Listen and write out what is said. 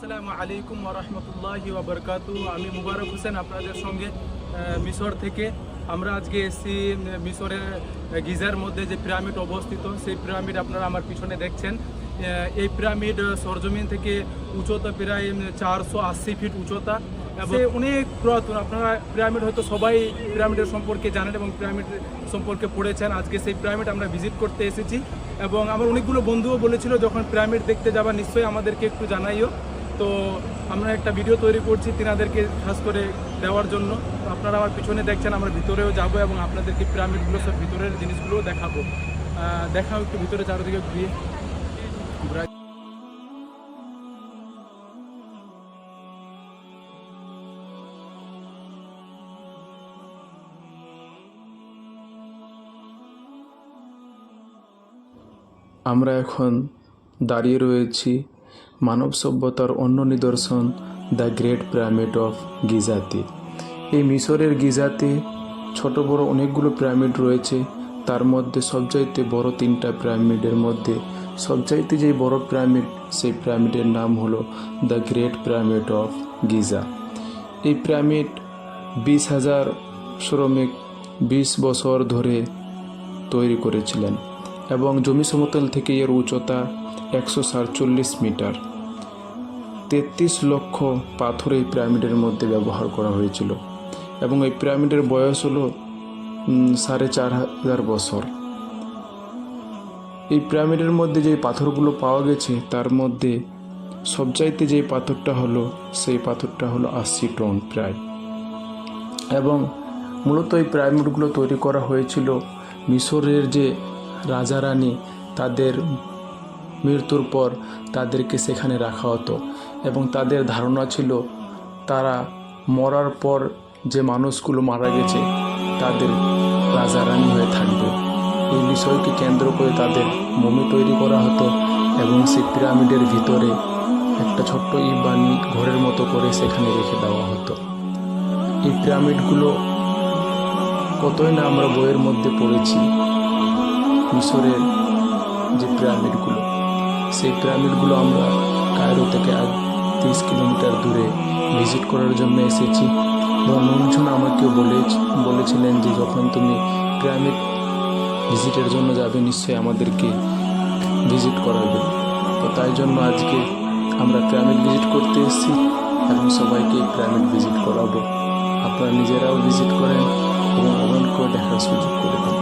রহমতুল্লাহি ওবরকাতু আমি মুবারক হোসেন আপনাদের সঙ্গে মিশর থেকে। আমরা আজকে এসেছি মিশরের গিজার মধ্যে যে পিরামিড অবস্থিত সেই পিরামিড আপনারা আমার পিছনে দেখছেন। এই পিরামিড সরজমিন থেকে উচ্চতা প্রায় চারশো আশি ফিট উচ্চতা। এবং অনেক পুরাতন। আপনারা পিরামিড হয়তো সবাই পিরামিডের সম্পর্কে জানেন এবং পিরামিড সম্পর্কে পড়েছেন। আজকে সেই পিরামিড আমরা ভিজিট করতে এসেছি। এবং আমার অনেকগুলো বন্ধুও বলেছিল যখন পিরামিড দেখতে যাবা নিশ্চয়ই আমাদেরকে একটু জানাইও। তো আমরা একটা ভিডিও তৈরি করছি তিনাদেরকে খাস করে দেওয়ার জন্য। আপনারা আমার পিছনে দেখছেন, আমরা ভিতরেও যাব এবং আপনাদেরকে পিরামিডগুলো সব ভিতরের জিনিসগুলোও দেখাবো। দেখাও একটু ভিতরে চারিদিকে ঘুরিয়ে। আমরা এখন দাঁড়িয়ে রয়েছি মানব সভ্যতার অন্য নিদর্শন, দ্য গ্রেট পিরামিড অফ গিজাতে। এই মিশরের গিজাতে ছোট বড় অনেকগুলো পিরামিড রয়েছে। তার মধ্যে সবচাইতে বড় তিনটা পিরামিডের মধ্যে সবচাইতে যে বড় পিরামিড সেই পিরামিডের নাম হলো the great pyramid of Giza. এই পিরামিড বিশ হাজার শ্রমিক বিশ বছর ধরে তৈরি করেছিলেন এবং জমি সমতল থেকে এর উচ্চতা একশো সাতচল্লিশ মিটার। তেত্রিশ লক্ষ পাথর এই পিরামিডের মধ্যে ব্যবহার করা হয়েছিল এবং এই পিরামিডের বয়স হলো সাড়ে চার হাজার বছর। এই পিরামিডের মধ্যে যে পাথরগুলো পাওয়া গেছে, তার মধ্যে সবচাইতে যে পাথরটা হলো, সেই পাথরটা হলো আশি টন প্রায়। এবং মূলত এই পিরামিডগুলো তৈরি করা হয়েছিল মিশরের যে রাজা রানী তাদের মৃত্যুর পর তাদেরকে সেখানে রাখা হতো এবং তাদের ধারণা ছিল তারা মরার পর যে মানুষগুলো মারা গেছে, তাদের রাজা রানী হয়ে থাকবে। এই বিষয়কে কেন্দ্র করে তাদের মমি তৈরি করা হতো এবং সেই পিরামিডের ভিতরে একটা ছোট্ট ইবানি ঘরের মতো করে সেখানে রেখে দেওয়া হতো। এই পিরামিডগুলো কতই না আমরা বইয়ের মধ্যে পড়েছি, মিশরের যে পিরামিডগুলো। সেই পিরামিডগুলো আমরা কায়রো থেকে আর তিরিশ কিলোমিটার দূরে ভিজিট করার জন্য এসেছি। এবং লোকজন আমাকে বলে বলেছিলেন যে যখন তুমি পিরামিড ভিজিটের জন্য যাবে, নিশ্চয়ই আমাদেরকে ভিজিট করাবে। তো তাই জন্য আজকে আমরা পিরামিড ভিজিট করতে এসেছি। এবং সবাইকে পিরামিড ভিজিট করাবো। আপনারা নিজেরাও ভিজিট করেন এবং অন্যকেও দেখার সুযোগ করে দেন।